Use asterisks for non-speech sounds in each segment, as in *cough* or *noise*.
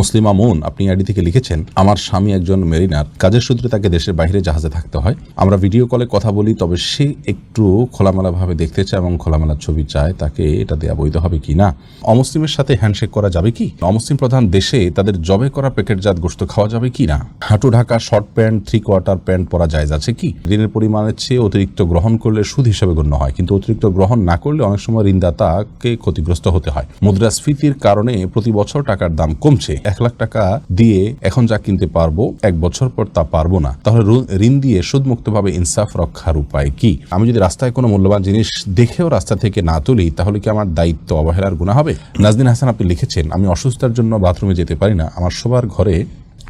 মুসলিমা moon আপনি ID থেকে লিখেছেন, আমার স্বামী একজন মেরিনার, কাজের সূত্রে তাকে দেশের বাইরে জাহাজে থাকতে হয়। আমরা ভিডিও কলে কথা বলি, তবে সে একটু খোলামেলাভাবে দেখতে চায় এবং খোলামেলা ছবি চায়, তাকে এটা দেয়া বৈধ হবে কি না? অমুসলিমের সাথে হ্যান্ডশেক করা যাবে কি? অমুসলিম প্রধান দেশে তাদের জবে করা প্যাকেটজাত গোস্ত খাওয়া যাবে কি না? হাঁটু Dhaka short pant three quarter pant পরা যায় আছে কি? ঋণের পরিমাণের চেয়ে অতিরিক্ত গ্রহণ করলে সুদ হিসেবে গণ্য হয়, কিন্তু অতিরিক্ত গ্রহণ না করলে অনেক সময় ঋণদাতাকে ক্ষতিগ্রস্ত হতে হয়। মুদ্রাস্ফীতির কারণে প্রতি বছর টাকার দাম কমছে। এক লাখ টাকা দিয়ে এখন যা কিনতে পারব, এক বছর পর তা পারব না। তাহলে ঋণ দিয়ে সুদমুক্তভাবে ইনসাফ রক্ষার উপায় কি? আমি যদি রাস্তায় কোনো মূল্যবান জিনিস দেখেও রাস্তা থেকে না তুলি, তাহলে কি আমার দায়িত্ব অবহেলার গুণা হবে? নাজদিন হাসান আপনি লিখেছেন, আমি অসুস্থতার জন্য বাথরুমে যেতে পারি না। আমার সবার ঘরে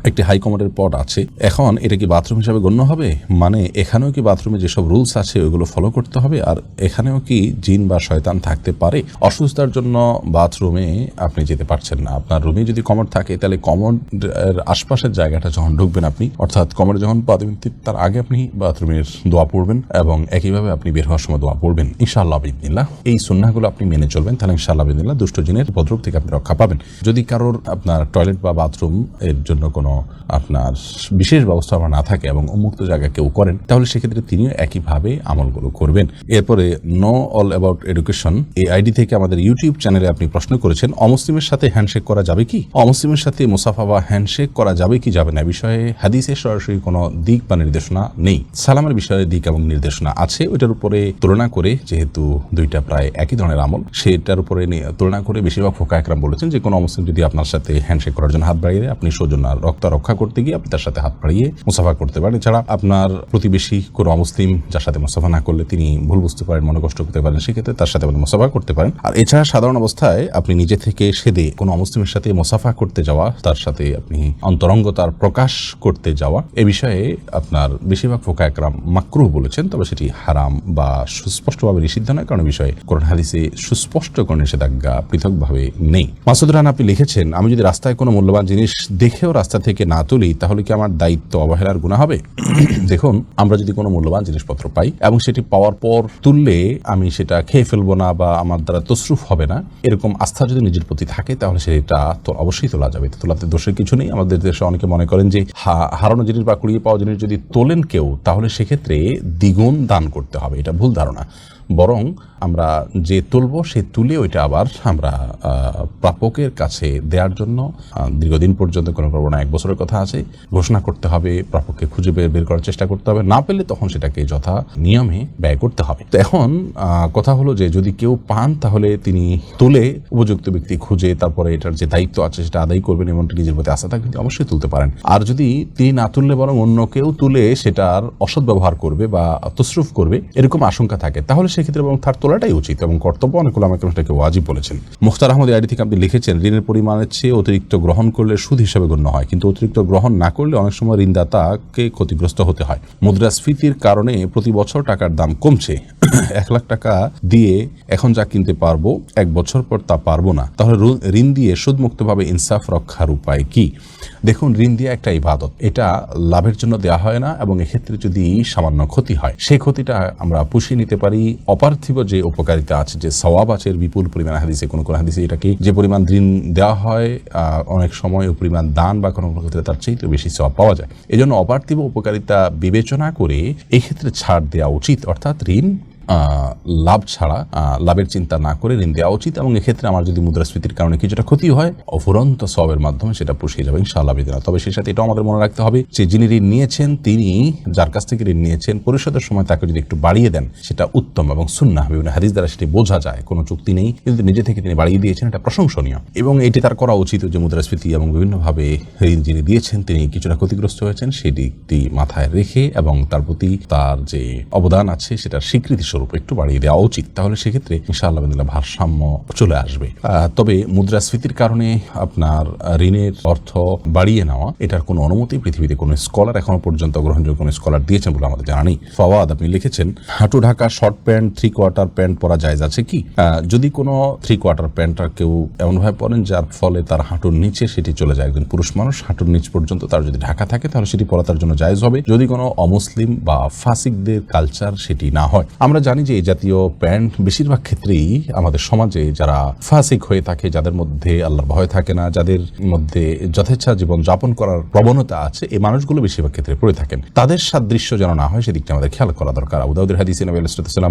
একটি হাই পট আছে। এখন এটা কি বাথরুম হিসাবে গণ্য হবে? মানে এখানেও কি বাথরুমে যেসব রুলস আছে ওগুলো ফলো করতে হবে? আর এখানেও কি জিন বা শয়তান থাকতে পারে? অসুস্থতার জন্য বাথরুমে আপনি যেতে পারছেন না। আপনার রুমে যদি কমোড থাকে, তাহলে কমোড এর আশপাশের জায়গাটা যখন ঢুকবেন আপনি, অর্থাৎ কমোডে যখন পা তার আগে আপনি বাথরুমের দোয়া পড়বেন এবং একইভাবে আপনি বের হওয়ার সময় দোয়া পড়বেন। ইনশাআল্লাহ, বিদিনিল্লাহ। এই সুন্নাহগুলো আপনি মেনে চলবেন। তাহলে ইনশাআল্লাহ, বিদিনিল্লাহ, দুষ্ট জিনের উপদ্রব থেকে আপনি রক্ষা পাবেন। যদি কারোর আপনার টয়লেট বা বাথরুম এর জন্য কোনো আপনার বিশেষ ব্যবস্থাপনা না থাকে এবং উন্মুক্ত জায়গা কেউ করেন, তাহলে সেক্ষেত্রে তিনিও একইভাবে আমলগুলো করবেন। এরপরে নো অল অ্যাবাউট এডুকেশন এই আইডি থেকে আমাদের ইউটিউব চ্যানেলে আপনি প্রশ্ন করেছেন, অমুসলিমের সাথে হ্যান্ডশেক করা যাবে কি? অমুসলিমের সাথে মুসাফা বা হ্যান্ডশেক করা যাবে কি, যাবে না বিষয়ে হাদিসের সরাসরি কোনো দিক বা নির্দেশনা নেই। সালামের বিষয়ে দিক এবং নির্দেশনা আছে, ওইটার উপরে তুলনা করে, যেহেতু দুইটা প্রায় একই ধরনের আমল, সেটার উপরে তুলনা করে বেশিরভাগ ফোকা একরাম বলেছেন যে কোনো অমুসলিম যদি আপনার সাথে হ্যান্ডশেক করার জন্য হাত বাড়িয়ে আপনি সৌজন্য রক্ত রক্ষা করতে গিয়ে আপনি তার সাথে হাত বাড়িয়ে মুসাফা করতে পারেন। এছাড়া আপনার প্রতিবেশী কোনো অমুসলিম যার সাথে মুসাফা না করলে তিনি ভুল বুঝতে পারেন, মনে কষ্ট করতে পারেন, সেক্ষেত্রে তার সাথে আপনি মুসাফা করতে পারেন। আর এছাড়া সাধারণ অবস্থায় আপনি নিজে থেকে সেদে কোনো অমুসলিমের সাথে মুসাফা করতে যাওয়া, তার সাথে আপনি অন্তরঙ্গতার প্রকাশ করতে যাওয়া, এ বিষয়ে আপনার বেশিরভাগ ফোকা একরাম মাকরুহ বলেছেন, তবে সেটি হারাম বা সুস্পষ্টভাবে নিষিদ্ধ নয়, কারণ বিষয়ে কোরআন হাদিসে সুস্পষ্ট কোনো নিষেধাজ্ঞা পৃথকভাবে নেই। মাসুদ রান আপনি লিখেছেন, আমি যদি রাস্তায় কোনো মূল্যবান জিনিস দেখেও রাস্তা থেকে না তুলি, তাহলে কি আমার দায়িত্ব অবহেলার গুণা হবে? *clears throat* দেখুন, আমরা যদি কোনো মূল্যবান জিনিসপত্র পাই এবং সেটি পাওয়ার পর তুললে আমি সেটা খেয়ে ফেলব না বা আমার দ্বারা তসরুফ হবে না, এরকম আস্থা যদি নিজের প্রতি থাকে, তাহলে সেটা তো অবশ্যই তোলা যাবে। তোলাতে দোষের কিছু নেই। আমাদের দেশে অনেকে মনে করেন যে হারানো জিনিস বা কুড়িয়ে পাওয়া জিনিস যদি তোলেন কেউ, তাহলে সেক্ষেত্রে দ্বিগুণ দান করতে হবে। এটা ভুল ধারণা। বরং আমরা যে তুলব, সে তুলে ওইটা আবার আমরা প্রাপকের কাছে দেওয়ার জন্য দীর্ঘদিন পর্যন্ত কোনো করব না, এক বছরের কথা আছে, ঘোষণা করতে হবে, প্রাপককে খুঁজে বের বের করার চেষ্টা করতে হবে, না পেলে তখন সেটাকে যথা নিয়মে ব্যয় করতে হবে। তো এখন কথা হলো যে যদি কেউ পান, তাহলে তিনি তুলে উপযুক্ত ব্যক্তি খুঁজে, তারপরে এটার যে দায়িত্ব আছে, সেটা আদায় করবেন এমনকি নিজের প্রতি আস্থা তিনি অবশ্যই তুলতে পারেন। আর যদি তিনি না তুললে বরং অন্য কেউ তুলে সেটার অসৎ ব্যবহার করবে বা তসরুফ করবে, এরকম আশঙ্কা থাকে, তাহলে সেক্ষেত্রে এবং তার তোলাটাই উচিত এবং কর্তব্য অনেকগুলো আমাকে সেটাকে ওয়াজিব বলেছেন। মুখতার আহমদ আইডি থেকে আপনি লিখেছেন, ঋণের পরিমাণের চেয়ে অতিরিক্ত গ্রহণ করলে সুদ হিসাবে গণ্য হয়, কিন্তু অতিরিক্ত গ্রহণ না করলে অনেক সময় ঋণদাতাকে ক্ষতিগ্রস্ত হতে হয়। মুদ্রাস্ফীতির কারণে প্রতি বছর টাকার দাম কমছে। *clears throat* এক লাখ টাকা দিয়ে এখন যা কিনতে পারব, এক বছর পর তা পারব না। তাহলে ঋণ দিয়ে সুদমুক্তভাবে ইনসাফ রক্ষার উপায় কি? দেখুন, ঋণ দিয়ে একটা ইবাদত। এটা লাভের জন্য দেওয়া হয় না এবং এক্ষেত্রে যদি সামান্য ক্ষতি হয়, সেই ক্ষতিটা আমরা পুষিয়ে নিতে পারি। অপার্থিব যে উপকারিতা আছে, যে সওয়াব আছে, এর বিপুল পরিমাণ হাদিসে, কোনো কোনো হাদিসে এটাকে যে পরিমাণ ঋণ দেওয়া হয় অনেক সময় পরিমাণ দান বা কোনো ক্ষেত্রে তার চেয়ে বেশি সওয়াব পাওয়া যায়। এই জন্য অপার্থিব উপকারিতা বিবেচনা করে এক্ষেত্রে ছাড় দেওয়া উচিত। অর্থাৎ ঋণ লাভ ছাড়া লাভের চিন্তা না করে ঋণ দেওয়া উচিত এবং এক্ষেত্রে আমার যদি মুদ্রাস্ফীতির কারণে কিছুটা ক্ষতি হয়, অফুরন্ত সবের মাধ্যমে সেটা পুষিয়ে যাবে, ইনশাআল্লাহ বিদিনা তবে সেই সাথে এটাও আমাদের মনে রাখতে হবে, যে যিনি ঋণ নিয়েছেন, তিনি যার কাছ থেকে ঋণ নিয়েছেন পরিশোধের সময় তাকে যদি একটু বাড়িয়ে দেন, সেটা উত্তম এবং সুন্না বিভিন্ন হাদিস দ্বারা সেটি বোঝা যায়, কোনো চুক্তি নেই, কিন্তু নিজে থেকে তিনি বাড়িয়ে দিয়েছেন, এটা প্রশংসনীয়। এবং এটি তার করা উচিত যে মুদ্রাস্ফীতি এবং বিভিন্নভাবে ঋণ যিনি দিয়েছেন, তিনি কিছুটা ক্ষতিগ্রস্ত হয়েছেন সেই দিকটি মাথায় রেখে এবং তার প্রতি তার যে অবদান আছে, সেটার স্বীকৃতি স্বরূপ একটু বাড়িয়ে দেওয়া উচিত। তাহলে সেক্ষেত্রে ইনশাআল্লাহ ভারসাম্য চলে আসবে। তবে মুদ্রাস্ফীতির কারণে আপনার ঋণের অর্থ বাড়িয়ে নেওয়া, এটার কোনো অনুমতি পৃথিবীতে কোনো স্কলার এখনও পর্যন্ত গ্রহণযোগ্য কোনো স্কলার দিয়েছেন বলে আমাদের জানা নেই। ফওয়াদ, আপনি লিখেছেন, হাঁটু Dhaka short pant three quarter pant পরা যায় আছে কি? যদি কোনো থ্রি কোয়ার্টার প্যান্টটা কেউ এমনভাবে পরেন যার ফলে তার হাঁটুর নিচে সেটি চলে যায়। একজন পুরুষ মানুষ হাঁটুর নিচ পর্যন্ত তার যদি ঢাকা থাকে, তাহলে সেটি পরা তার জন্য জায়েজ হবে। যদি কোনো অমুসলিম বা ফাসিকদের কালচার সেটি না হয়। আমরা জানি যে এই জাতীয় প্যান্ট বেশিরভাগ ক্ষেত্রেই আমাদের সমাজে যারা ফাসিক হয়ে থাকে যাদের মধ্যে আল্লাহর ভয় থাকে না যাদের মধ্যে যথেচ্ছা জীবন যাপন করার প্রবণতা আছে এই মানুষগুলো বেশিরভাগ ক্ষেত্রে পড়ে থাকেন। তাদের সাদৃশ্য যেন না হয় সেদিকটা আমাদের খেয়াল করা দরকার। আবুদাউদের হাদিস নবী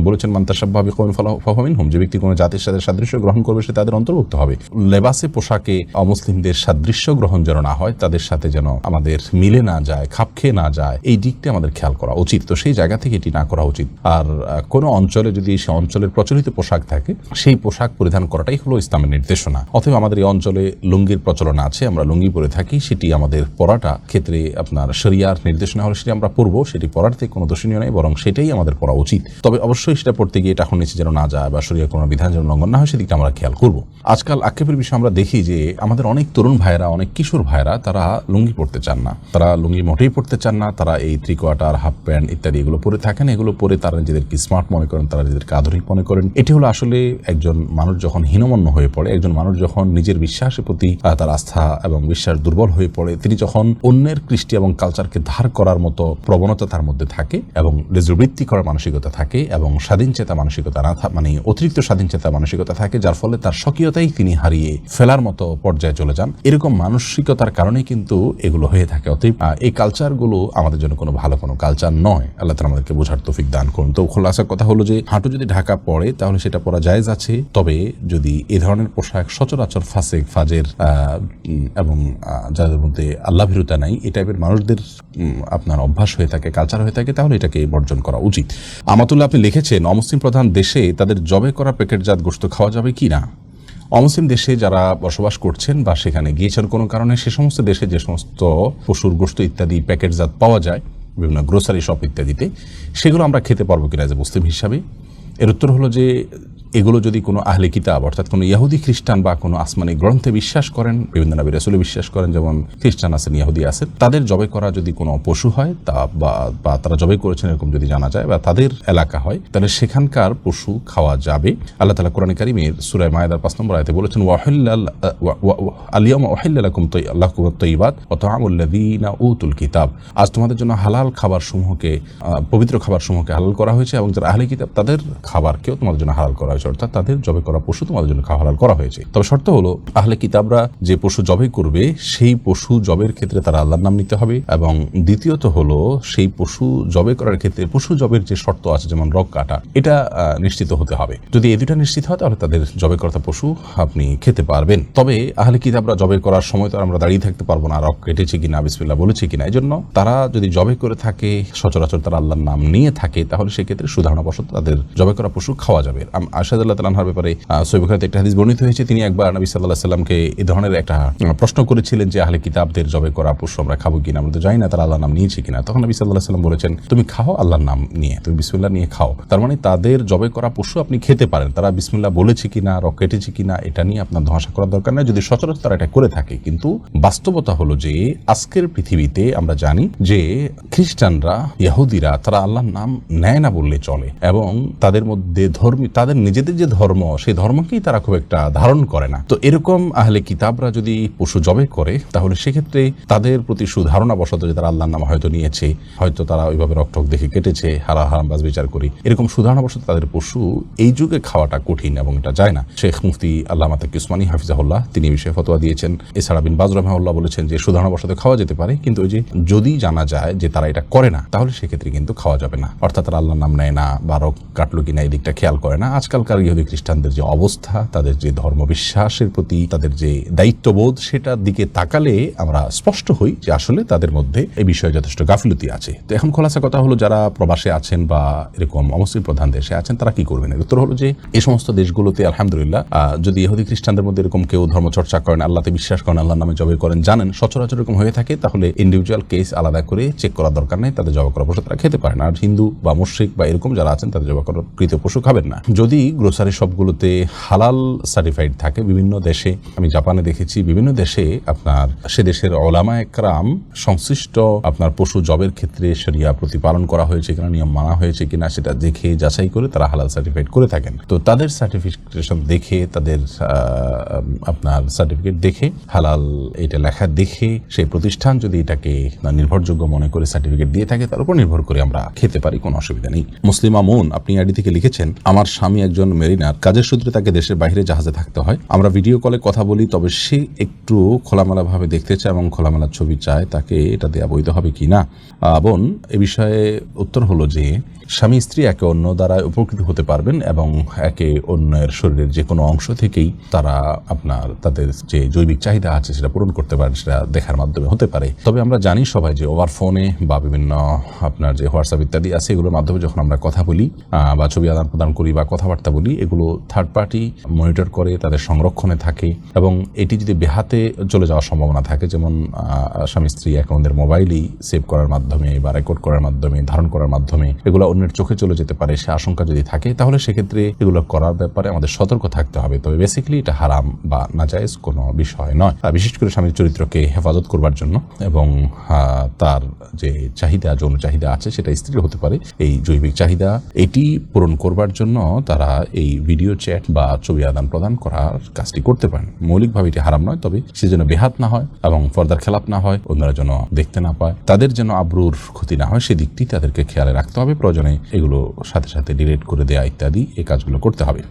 বলেছেন মান্তাসাব্বাবি কৌন ফহমিন হুম যে ব্যক্তি কোনো জাতির সাথে সাদৃশ্য গ্রহণ করবে সে তাদের অন্তর্ভুক্ত হবে। লেবাসে পোশাকে অমুসলিমদের সাদৃশ্য গ্রহণ যেন না হয় তাদের সাথে যেন আমাদের মিলে না যায় খাপ খেয়ে না যায় এই দিকটা আমাদের খেয়াল করা উচিত। তো সেই জায়গা থেকে এটি না করা উচিত। আর আহ, কোনো অঞ্চলে যদি সে অঞ্চলের প্রচলিত পোশাক থাকে, সেই পোশাক পরিধান করাটাই হলো ইসলামের নির্দেশনা। অথবা আমাদের এই অঞ্চলে লুঙ্গির প্রচলন আছে, আমরা লুঙ্গি পরে থাকি, সেটি আমাদের পরাটা ক্ষেত্রে আপনার শরিয়ার নির্দেশনা হলে সেটি আমরা পরবো, সেটি পরাতে কোনো দোষণীয় নেই, বরং সেটাই আমাদের পড়া উচিত। তবে অবশ্যই সেটা পড়তে গিয়ে টাকুন নিচে যেন না যায় বা শরীরের কোনো বিধান যেন লঙ্ঘন না হয়, সেদিকটা আমরা খেয়াল করব। আজকাল আক্ষেপের বিষয়ে আমরা দেখি যে আমাদের অনেক তরুণ ভাইয়েরা, অনেক কিশোর ভাইয়েরা, তারা লুঙ্গি পড়তে চান না। তারা লুঙ্গি মোটেই পড়তে চান না, তারা এই থ্রি কোয়ার্টার হাফ প্যান্ট ইত্যাদি এগুলো পরে থাকেন, এগুলো পরে তারা নিজেদেরকে স্মার্ট মনে করেন, তারা নিজেদেরকে আধুনিক মনে করেন। এটি হলো আসলে একজন মানুষ যখন হীনমন্য হয়ে পড়ে, একজন মানুষ যখন নিজের বিশ্বাসের প্রতি তার আস্থা এবং বিশ্বাস দুর্বল হয়ে পড়ে, তিনি যখন অন্যের কৃষ্টি এবং কালচারকে ধার করার মতো প্রবণতা তার মধ্যে থাকে এবং রেজবৃত্তি করার মানসিকতা থাকে এবং স্বাধীন চেতা মানসিকতা না মানে অতিরিক্ত স্বাধীন চেতা মানসিকতা থাকে, যার ফলে তার স্বকীয়তাই তিনি হারিয়ে ফেলার মতো পর্যায়ে চলে যান। এরকম মানসিকতার কারণে কিন্তু এগুলো হয়ে থাকে। অতএব এই কালচারগুলো আমাদের জন্য কোনো ভালো কোনো কালচার নয়। আল্লাহ তালা আমাদেরকে বোঝার তৌফিক দান করুন। তো খোলাসার কথা হলো যে হাঁটু যদি ঢাকা পড়ে, তাহলে সেটা পরা জায়েজ আছে। তবে যদি এ ধরনের পোশাক সচরাচর ফাসেক, ফাজের এবং যাদের মধ্যে আল্লাহ ভীরুতা নাই এই টাইপের মানুষদের আপনার অভ্যাস হয়ে থাকে কালচার হয়ে থাকে, তাহলে এটাকে বর্জন করা উচিত। আমাতুল্লাহ, আপনি লিখেছেন, অমুসলিম প্রধান দেশে তাদের জবে করা প্যাকেটজাত গোস্ত খাওয়া যাবে কি না? অমুসলিম দেশে যারা বসবাস করছেন বা সেখানে গিয়েছেন কোনো কারণে, সে সমস্ত দেশে যে সমস্ত পশুর গোস্ত ইত্যাদি প্যাকেটজাত পাওয়া যায় বিভিন্ন গ্রোসারি শপ ইত্যাদিতে, সেগুলো আমরা খেতে পারব কিনা যে মুসলিম হিসাবে। এর উত্তর হলো যে এগুলো যদি কোনো আহলে কিতাব, অর্থাৎ কোনো ইয়াহুদি খ্রিস্টান বা কোনো আসমানি গ্রন্থে বিশ্বাস করেন, বিভিন্ন নবী রাসুলে বিশ্বাস করেন, যেমন খ্রিস্টান আছেন, ইয়াহুদি আছেন, তাদের জবে করা যদি কোনো পশু হয়, তা বা তারা জবে করেছেন এরকম যদি জানা যায় বা তাদের এলাকা হয়, তাহলে সেখানকার পশু খাওয়া যাবে। আল্লাহ তালা কোরআন কারিমের সুরায় মায়েদার পাঁচ নম্বর আয়তে বলেছেন, ওয়াহিল্লাল আলিয়াম ওয়াহিল্লাকুম আল্লাহ তৈবাদ ও তামুল্লাদিনা উতুল কিতাব। আজ তোমাদের জন্য হালাল খাবার সমূহকে পবিত্র খাবার সমূহকে হালাল করা হয়েছে এবং যারা আহলে কিতাব, তাদের খাবারকেও তোমাদের জন্য হালাল করা হয়েছে। অর্থাৎ তাদের জবে করা পশু তোমাদের জন্য খাওয়া করা হয়েছে। তবে শর্ত হলো, আহলে কিতাবরা যে পশু জবে করবে, সেই পশু জবের ক্ষেত্রে তারা আল্লাহর নাম নিতে হবে। এবং দ্বিতীয়ত হলো, সেই পশু জবে করার ক্ষেত্রে, পশু জবের যে শর্ত আছে, যেমন রক কাটা, এটা নিশ্চিত হতে হবে। যদি এই দুটা নিশ্চিত হয়, তাহলে তাদের জবে করা পশু আপনি খেতে পারবেন। তবে আহলে কিতাবরা জবে করার সময় তো আমরা দাঁড়িয়ে থাকতে পারব না রক কেটেছে কিনা বিসমিল্লা বলেছে কিনা এই জন্য তারা যদি জবে করে থাকে, সচরাচর তারা আল্লাহর নাম নিয়ে থাকে, তাহলে সেক্ষেত্রে সুধারণাবশত তাদের জবে করা পশু খাওয়া যাবে। আম- আল্লাহ তালাহার ব্যাপারে সৈবখাতে একটা হাদিস বর্ণিত হয়েছে। তিনি একবার নবী সাল্লাহ সাল্লামকে এই ধরনের একটা প্রশ্ন করেছিলেন যে, আহলে কিতাবদের জবে করা পশু আমরা খাব কিনা? আমরা তো জানি না তারা আল্লাহর নাম নিয়েছে কিনা। তখন নবী সাল্লাহ সাল্লাম বলেছেন, তুমি খাও আল্লাহর নাম নিয়ে, তুমি বিসমিল্লা নিয়ে খাও। তার মানে তাদের জবে করা পশু আপনি খেতে পারেন। তারা বিসমিল্লা বলেছে কিনা রক কেটেছে কিনা, এটা নিয়ে আপনার ধোঁয়াশা করার দরকার নেই। যদি সচরাচর তারা এটা করে থাকে, কিন্তু বাস্তবতা হলো যে, আজকের পৃথিবীতে আমরা জানি যে, খ্রিস্টানরা, ইহুদিরা, তারা আল্লাহর নাম নেয় না বললে চলে। এবং তাদের মধ্যে ধর্মী, তাদের নিজেদের যে ধর্ম, সেই ধর্মকেই তারা খুব একটা ধারণ করে না। তো এরকম আহলে কিতাবরা যদি পশু জবে করে, তাহলে সেক্ষেত্রে তাদের প্রতি সুধারণা বশত যে তারা আল্লাহর নাম হয়তো নিয়েছে, হয়তো তারা ওইভাবে রক্টক দেখে কেটেছে, হারা হারাম বাজ বিচার করি, এরকম সুধারণা বশত তাদের পশু এই যুগে খাওয়াটা কঠিন এবং এটা যায় না। শেখ মুফতি আল্লাহ মাতা কিসমানি হাফিজাহুল্লাহ, তিনি বিষয়ে ফতোয়া দিয়েছেন। এছাড়া বিন বাজ রহমাউল্লাহ বলেছেন যে সুধারণা বশত খাওয়া যেতে পারে, কিন্তু ওই যে যদি জানা যায় যে তারা এটা করে না, তাহলে সেক্ষেত্রে কিন্তু খাওয়া যাবে না। অর্থাৎ তারা আল্লাহর নাম নেয় না বা রক কাটলো কিনা এই দিকটা খেয়াল করে না। আজকালকার ইহুদি খ্রিস্টানদের যে অবস্থা, তাদের যে ধর্মবিশ্বাসের প্রতি, তাদের যে দায়িত্ববোধ, সেটার দিকে তাকালে আমরা স্পষ্ট হই যে আসলে তাদের মধ্যে এই বিষয়ে যথেষ্ট গাফিলতি আছে। তো এখন খোলাসা কথা হলো, যারা প্রবাসে আছেন বা এরকম অমুসলিম প্রধান দেশে আছেন, তারা কি করবেন? এর উত্তর হলো যে, এই সমস্ত দেশগুলোতে আলহামদুলিল্লাহ যদি ইহুদি খ্রিস্টানদের মধ্যে এরকম কেউ ধর্মচর্চা করেন, আল্লাহতে বিশ্বাস করেন, আল্লাহর নামে জবে করেন, জানেন, সচরাচর এরকম হয়ে থাকে, তাহলে ইন্ডিভিজুয়াল কেস আলাদা করে চেক করার দরকার নেই, তাদের জবা করা পশু তারা খেতে পারেন আর হিন্দু বা মুশ্রিক বা এরকম যারা আছেন, তাদের জবা করা কৃত পশু খাবেন না। যদি গ্রোসারি শপগুলোতে হালাল সার্টিফাইড থাকে বিভিন্ন দেশে। আমি জাপানে দেখেছি বিভিন্ন দেশে আপনার সে দেশের ওলামা একরাম সংশ্লিষ্ট আপনার পশু জবের ক্ষেত্রে সেরিয়া প্রতিপালন করা হয়েছে কিনা, নিয়ম মানা হয়েছে কিনা, সেটা দেখে, যাচাই করে তারা হালাল সার্টিফাইড করে থাকেন। তো তাদের সার্টিফিকেশন দেখে, তাদের আপনার সার্টিফিকেট দেখে, হালাল এটা লেখা দেখে সেই প্রতিষ্ঠান যদি এটাকে নির্ভরযোগ্য মনে করে সার্টিফিকেট দিয়ে থাকে, তার উপর নির্ভর করে আমরা খেতে পারি, কোনো অসুবিধা নেই। মুসলিম আমুন আপনি আইডি থেকে লিখেছেন, আমার স্বামী একজন মেরিনার। কাজের সূত্রে তাকে দেশের বাইরে জাহাজে থাকতে হয়। আমরা ভিডিও কলে কথা বলি, তবে সে একটু খোলামেলা ভাবে দেখতে চায় এবং খোলামেলা ছবি চায় তাকে এটা দেওয়া বৈধ হবে কি না বোন, এ বিষয়ে উত্তর হলো যে স্বামী স্ত্রী একে অন্য দ্বারা উপকৃত হতে পারবেন এবং একে অন্যের শরীরের যে কোনো অংশ থেকেই তারা আপনার তাদের যে জৈবিক চাহিদা আছে সেটা পূরণ করতে পারেন, সেটা দেখার মাধ্যমে হতে পারে। তবে আমরা জানি সবাই যে ওভার ফোনে বা বিভিন্ন আপনার যে হোয়াটসঅ্যাপ ইত্যাদি আছে, এগুলোর মাধ্যমে যখন আমরা কথা বলি বা ছবি আদান প্রদান করি বা কথাবার্তা বলি, এগুলো থার্ড পার্টি মনিটর করে, তাদের সংরক্ষণে থাকে এবং এটি যদি বেহাতে চলে যাওয়ার সম্ভাবনা থাকে, যেমন স্বামী স্ত্রী অ্যাকাউন্টের মোবাইলই সেভ করার মাধ্যমে বা রেকর্ড করার মাধ্যমে, ধারণ করার মাধ্যমে, এগুলো অন্যের চোখে চলে যেতে পারে, সে আশঙ্কা যদি থাকে, তাহলে সেক্ষেত্রে এগুলো করার ব্যাপারে আমাদের সতর্ক থাকতে হবে। তবে বেসিক্যালি এটা হারাম বা নাজায়েজ কোনো বিষয় নয়। বিশেষ করে স্বামীর চরিত্রকে হেফাজত করবার জন্য এবং তার যে চাহিদা, যৌন চাহিদা আছে, সেটা স্ত্রীর হতে পারে। এই জৈবিক চাহিদা, এটি পূরণ করবার জন্য তারা এই ভিডিও চ্যাট বা ছবি আদান প্রদান করার কাজটি করতে পারেন। মৌলিকভাবে এটি হারাম নয়, তবে সে যেন বেহাত না হয় এবং ফর্দার খেলাপ না হয়, অন্যরা যেন দেখতে না পায়। তাদের যেন আব্রুর ক্ষতি না হয় সেদিকটি তাদেরকে খেয়ালে রাখতে হবে। প্রয়োজনে এগুলো সাথে সাথে ডিলিট করে দেওয়া ইত্যাদি এই কাজগুলো করতে হবে।